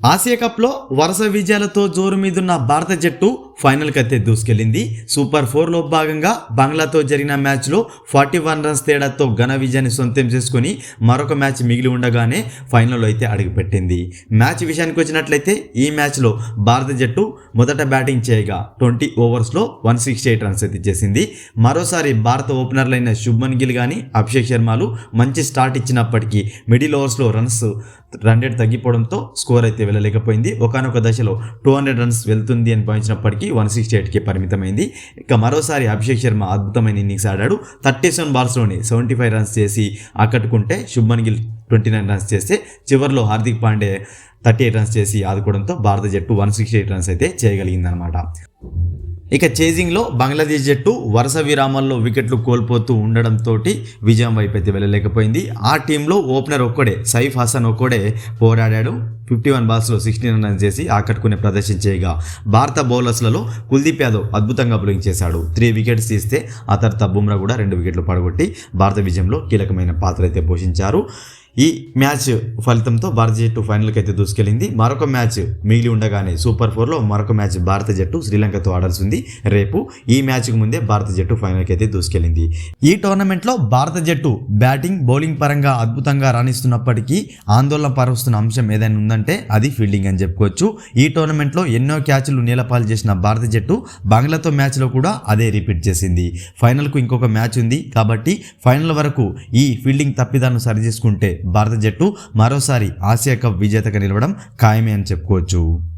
Asia కప్లో వరుస విజయాలతో జోరు మీదున్న భారత జట్టు ఫైనల్కి అయితే దూసుకెళ్ళింది సూపర్ ఫోర్లో భాగంగా బంగ్లాతో జరిగిన మ్యాచ్లో ఫార్టీ వన్ రన్స్ తేడాతో ఘన విజయాన్ని సొంతం చేసుకుని మరొక మ్యాచ్ మిగిలి ఉండగానే ఫైనల్లో అయితే అడుగుపెట్టింది. మ్యాచ్ విషయానికి వచ్చినట్లయితే ఈ మ్యాచ్లో భారత జట్టు మొదట బ్యాటింగ్ చేయగా ట్వంటీ ఓవర్స్లో వన్ సిక్స్టీ ఎయిట్ రన్స్ అయితే చేసింది. మరోసారి భారత ఓపెనర్లైన శుభ్మన్ గిల్ కానీ అభిషేక్ శర్మలు మంచి స్టార్ట్ ఇచ్చినప్పటికీ మిడిల్ ఓవర్స్లో రన్స్ రన్ రేట్ తగ్గిపోవడంతో స్కోర్ అయితే వెళ్ళలేకపోయింది. ఒకనొక దశలో టూ హండ్రెడ్ రన్స్ వెళ్తుంది అని భావించినప్పటికీ వన్ సిక్స్టీ ఎయిట్కి పరిమితమైంది. ఇక మరోసారి అభిషేక్ శర్మ అద్భుతమైన ఇన్నింగ్స్ ఆడాడు. థర్టీ సెవెన్ బాల్స్లోనే సెవెంటీ ఫైవ్ రన్స్ చేసి ఆకట్టుకుంటే Shubman Gill twenty nine runs చేస్తే చివరిలో Hardik Pandey thirty eight runs చేసి ఆదుకోవడంతో భారత జట్టు వన్ సిక్స్టీ ఎయిట్ రన్స్ అయితే చేయగలిగిందనమాట ఇక చేజింగ్లో బంగ్లాదేశ్ జట్టు వరుస విరామాల్లో వికెట్లు కోల్పోతూ ఉండడంతో విజయం వైపు వెళ్ళలేకపోయింది. ఆ టీంలో ఓపెనర్ ఒక్కడే సైఫ్ హసన్ ఒక్కడే పోరాడాడు. ఫిఫ్టీ వన్ బాల్స్లో సిక్స్టీన్ రన్స్ చేసి ఆకట్టుకునే ప్రదర్శన చేయగా భారత బౌలర్స్లలో కుల్దీప్ యాదవ్ అద్భుతంగా బౌలింగ్ చేశాడు. త్రీ వికెట్స్ తీస్తే ఆ తర్వాత బుమ్రా కూడా రెండు వికెట్లు పడగొట్టి భారత విజయంలో కీలకమైన పాత్ర అయితే పోషించారు. ఈ మ్యాచ్ ఫలితంతో భారత జట్టు ఫైనల్కి అయితే దూసుకెళ్ళింది. మరొక మ్యాచ్ మిగిలి ఉండగానే సూపర్ ఫోర్లో మరొక మ్యాచ్ భారత జట్టు శ్రీలంకతో ఆడాల్సి ఉంది రేపు ఈ మ్యాచ్కు ముందే భారత జట్టు ఫైనల్కి అయితే దూసుకెళ్ళింది. ఈ టోర్నమెంట్లో భారత జట్టు బ్యాటింగ్ బౌలింగ్ పరంగా అద్భుతంగా రాణిస్తున్నప్పటికీ ఆందోళన పరుస్తున్న అంశం ఏదైనా ఉందంటే అది ఫీల్డింగ్ అని చెప్పుకోవచ్చు. ఈ టోర్నమెంట్లో ఎన్నో క్యాచ్లు నీలపాలు చేసిన భారత జట్టు బంగ్లాతో మ్యాచ్లో కూడా అదే రిపీట్ చేసింది. ఫైనల్కు ఇంకొక మ్యాచ్ ఉంది కాబట్టి ఫైనల్ వరకు ఈ ఫీల్డింగ్ తప్పిదాన్ని సరిచేసుకుంటే భారత జట్టు మరోసారి ఆసియా కప్ విజేతగా నిలవడం ఖాయమే అని చెప్పుకోవచ్చు.